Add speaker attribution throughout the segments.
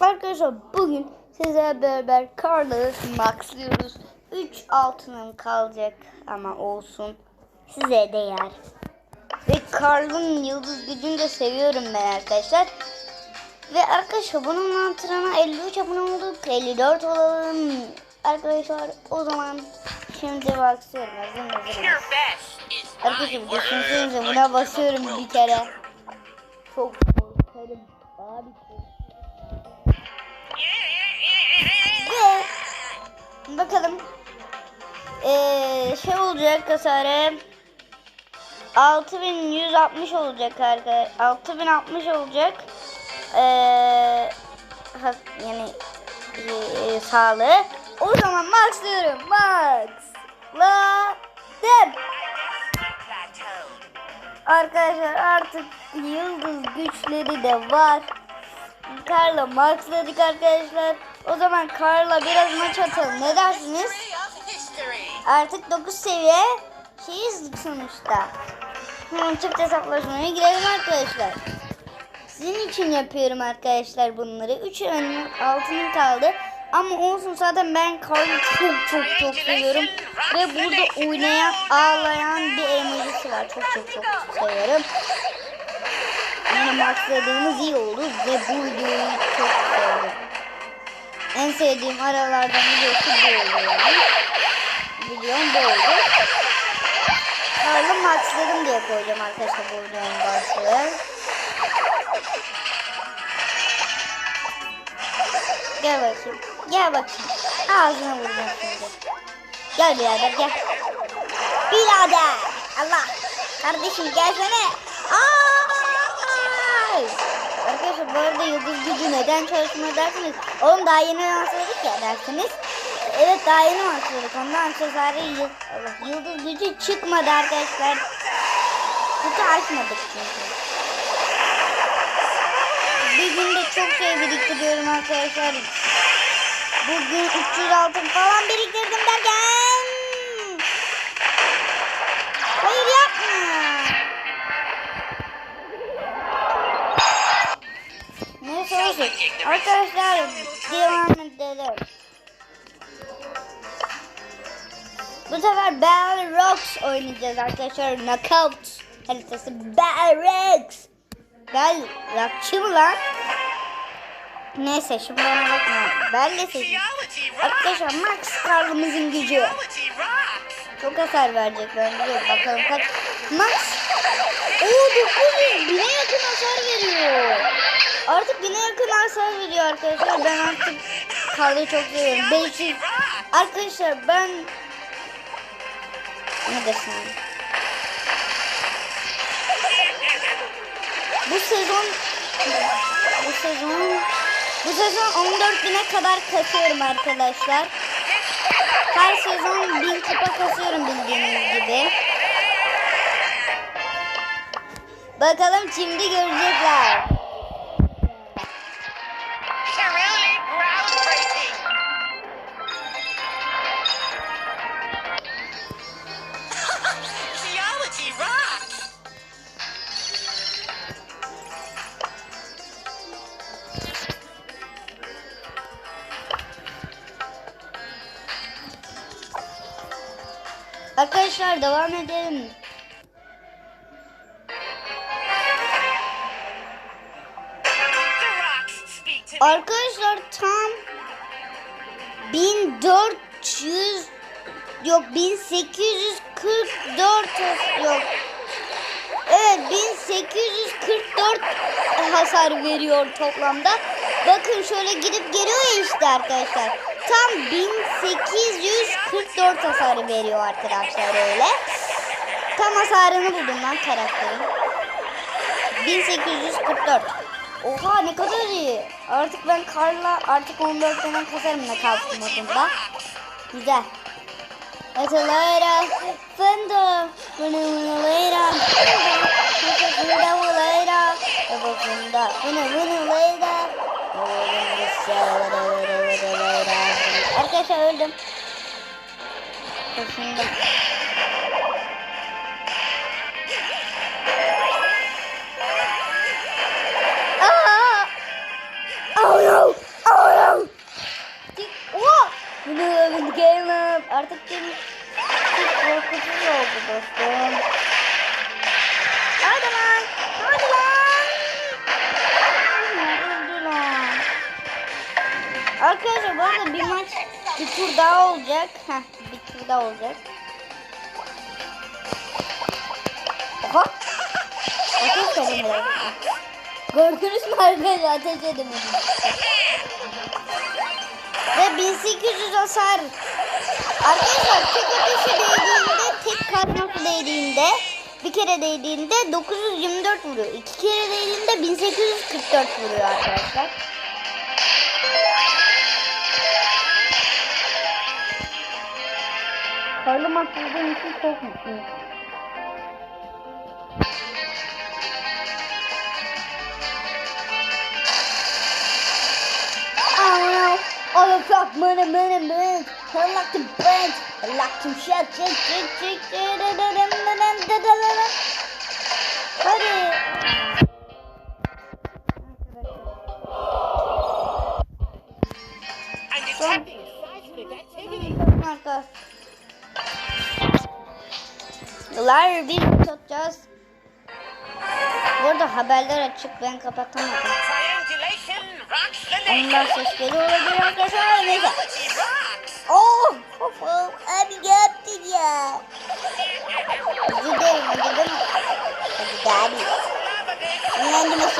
Speaker 1: Arkadaşlar bugün sizlerle beraber Carlos maxlıyoruz. 3 altınım kalacak ama olsun. Size değer. Ve Carl'ın yıldız gücünü de seviyorum ben arkadaşlar. Ve arkadaşlar bunun antrenana 53 abone olduk. 54 olalım. Arkadaşlar o zaman şimdi başlıyorum. Hazır mısınız? Arkadaşlar düşünsenize buna basıyorum bir kere. Çok korkarım. Abi bakalım. Ee, şey olacak hasarı 6160 olacak arkadaşlar 6060 olacak. Ee, has- yani ee, sağlığı o zaman maxlıyorum maxladım arkadaşlar artık yıldız güçleri de var. Karla maxladık arkadaşlar. O zaman Karla biraz maç atalım. Ne dersiniz? Artık 9 seviye şeyiz sonuçta. Hemen çift hesaplaşmaya girelim arkadaşlar. Sizin için yapıyorum arkadaşlar bunları. 3 önüm altının kaldı. Ama olsun zaten ben Karl'ı çok çok çok seviyorum. Ve burada oynayan ağlayan bir emojisi var. Çok çok çok seviyorum. Yine maxladığımız iyi oldu ve bu videoyu. En sevdiğim aralardan videosu bu oldu yani. Videom bu oldu. Karlı maxladım diye koyacağım arkadaşlar bu videonun başlığı. Gel bakayım. Gel bakayım. Ağzına vuracağım şimdi. Gel birader gel. Birader. Allah. Kardeşim gelsene. Ay. Arkadaşlar bu arada yıldız gücü neden çalışmıyor dersiniz. Oğlum daha yeni lansaladık ya dersiniz. Evet daha yeni lansaladık. Ondan sonra yıl, Allah, yıldız gücü çıkmadı arkadaşlar. Kutu açmadık çünkü. Bir günde çok şey biriktiriyorum arkadaşlar. Bugün 300 altın falan biriktirdim derken. Neyse. Arkadaşlar devam edelim. Bu sefer Battle Rocks oynayacağız arkadaşlar. Knockout haritası Battle Rocks. Gel rockçı mı lan? Neyse şimdi ona bakma. Ben de
Speaker 2: rocks.
Speaker 1: Arkadaşlar Max Karl'ımızın gücü. Çok hasar verecek ben biliyorum. Bakalım kaç. Max. Oo 900 bine yakın hasar veriyor. Artık bine yakın hasar veriyor arkadaşlar. Ben artık Karl'ı çok seviyorum. 500. Arkadaşlar ben ne desem. Bu sezon bu sezon bu sezon 14 bine kadar kasıyorum arkadaşlar. Her sezon 1000 kupa kasıyorum bildiğiniz gibi. Bakalım şimdi görecekler. Arkadaşlar devam edelim. Arkadaşlar tam 1400 yok 1844 yok. Evet 1844 hasar veriyor toplamda. Bakın şöyle gidip geliyor işte arkadaşlar. Tam 1844 hasar veriyor arkadaşlar öyle. Tam hasarını buldum lan karakterin. 1844. Oha ne kadar iyi. Artık ben karla artık 14 tane kasarım da kalktım modunda. Güzel. Atalayra, fendo, bunu bunu layra, fendo bunu Arkadaşlar öldüm. Kaşındım. Arkadaşlar bu arada bir maç bir tur daha olacak. Heh, bir tur daha olacak. Oha. Ateş edemiyorum. Gördünüz mü arkadaşlar ateş edemedim. Ve 1800 hasar. Arkadaşlar tek ateşe değdiğinde, tek kazması değdiğinde, bir kere değdiğinde 924 vuruyor. İki kere değdiğinde 1844 vuruyor arkadaşlar. Karlı atladığım için çok mutluyum. Oh, the fuck, murder, murder, murder. I like to burn. I like to shout. Hadi.
Speaker 2: Son.
Speaker 1: Arkadaşlar. Dolar bir tutacağız. Burada haberler açık ben kapatamadım. Onlar sesleri olabilir arkadaşlar. Neyse. Oh, oh, oh, abi yaptın ya. Gidelim, gidelim. Hadi abi. Anladım.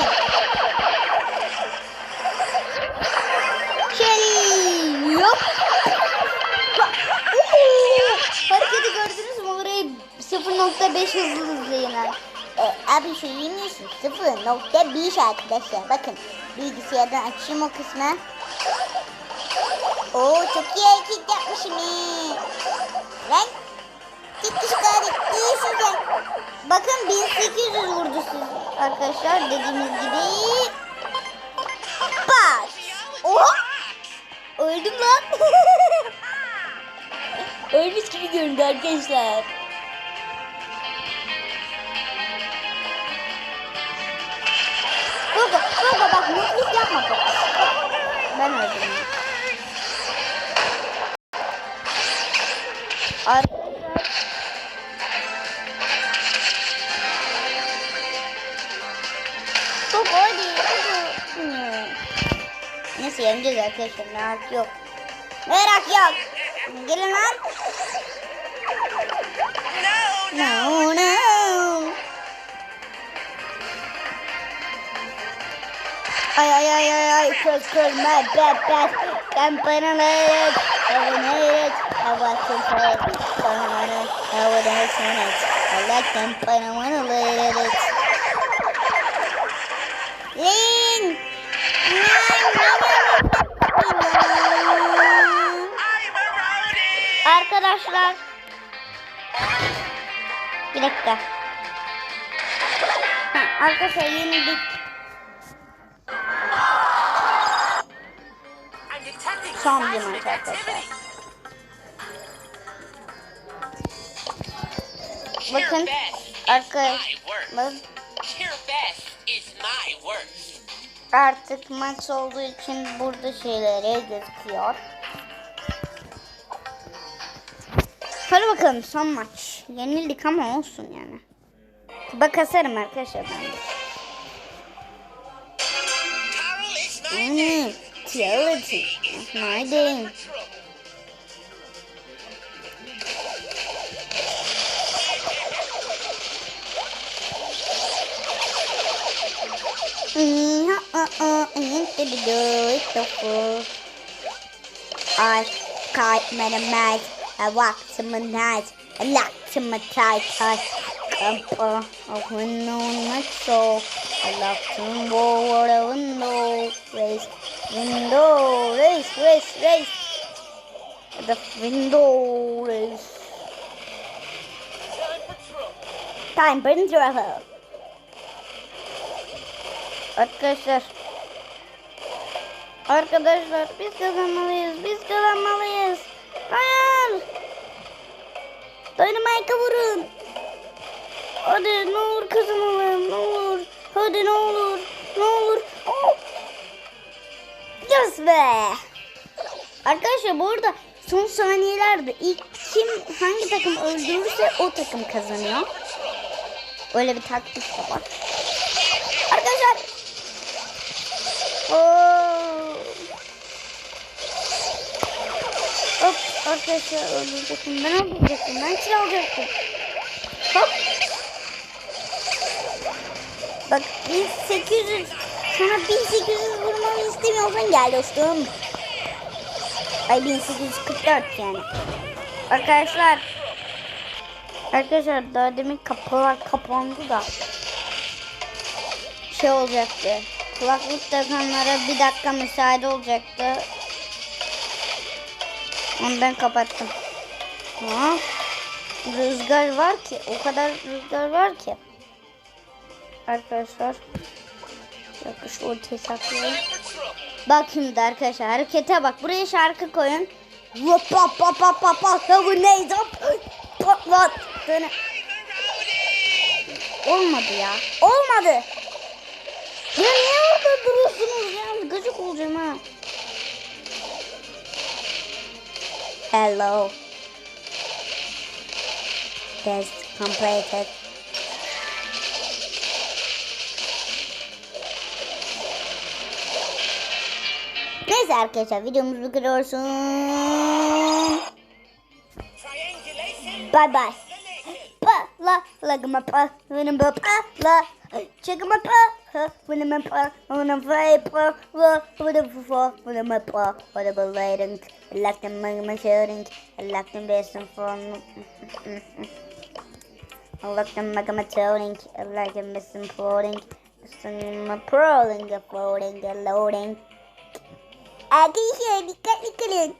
Speaker 1: 0.5 hızlı hızlı iner.
Speaker 3: E, abi şu bilmiyorsun 0.1 arkadaşlar bakın bilgisayardan açayım o kısmı. Oo çok iyi hareket yapmışım. Lan gitti şu gayret değilsin sen.
Speaker 1: Bakın 1800 vurdu siz arkadaşlar dediğimiz gibi. Bak. Oha. Öldüm lan. Ölmüş gibi göründü arkadaşlar. Gogo, Gogo bak mutluluk yapma Gogo. Ben öldüm. Arkadaşlar. Hadi. Gogo. Hmm. Neyse yeneceğiz arkadaşlar. Merak yok. Merak yok. Gelin lan.
Speaker 2: No no.
Speaker 1: ay ay ay çekilme bebek Kampanalayıp Kampanalayıp Allah kampanalayıp Kampanalayıp Allah kampanalayıp Lin Arkadaşlar. Bir dakika. Arkadaşlar yeni bir bakın,
Speaker 2: Pure best is my worst.
Speaker 1: artık maç olduğu için burada şeyleri gözüküyor. Hadi bakalım son maç. Yenildik ama olsun yani. Bak asarım arkadaşlar ben. Hmm, agility. My game. Mm-hmm. Mm-hmm. I can't minimize, I walk to my night, I lock to my tight Uh, a window in my soul. I locked to over the window, race, window, race, race, race. The window race. Time trouble. Arkadaşlar. Arkadaşlar biz kazanmalıyız. Biz kazanmalıyız. Hayır. Dynamite'a vurun. Hadi ne olur kazanalım. Ne olur. Hadi ne olur. Ne olur. Oh. Yes be. Arkadaşlar bu arada son saniyelerde ilk kim hangi takım öldürürse o takım kazanıyor. Öyle bir taktik de var. Arkadaşlar. Oo. arkadaşlar öldürecektim. Ben öldürecektim. Ben kill Bak 1800
Speaker 3: Sana 1800 vurmamı istemiyorsan gel dostum. Ay 1844 yani.
Speaker 1: Arkadaşlar Arkadaşlar daha demin kapılar kapandı da şey olacaktı. Kulaklık takanlara bir dakika müsaade olacaktı. Onu ben kapattım. Ha? Rüzgar var ki o kadar rüzgar var ki. Arkadaşlar şu ultiyi saklayayım. Bak şimdi arkadaşlar harekete bak. Buraya şarkı koyun. Vap pap pap pap pap pap bu neydi? Patlat. Olmadı ya. Olmadı. Ya niye orada duruyorsunuz ya? Gıcık olacağım ha. Hello. Test completed.
Speaker 3: Neyse arkadaşlar videomuz bu kadar olsun. Bye bye.
Speaker 1: Patla, lagıma patla, patla. Çıkıma patla, vınıma patla, vınıma patla, vınıma patla, vınıma patla, vınıma patla, I like them in my shooting. I like them based on form. I like them like my toting. I like them missing floating. Missing my prowling, floating, loading.
Speaker 3: Akhirnya.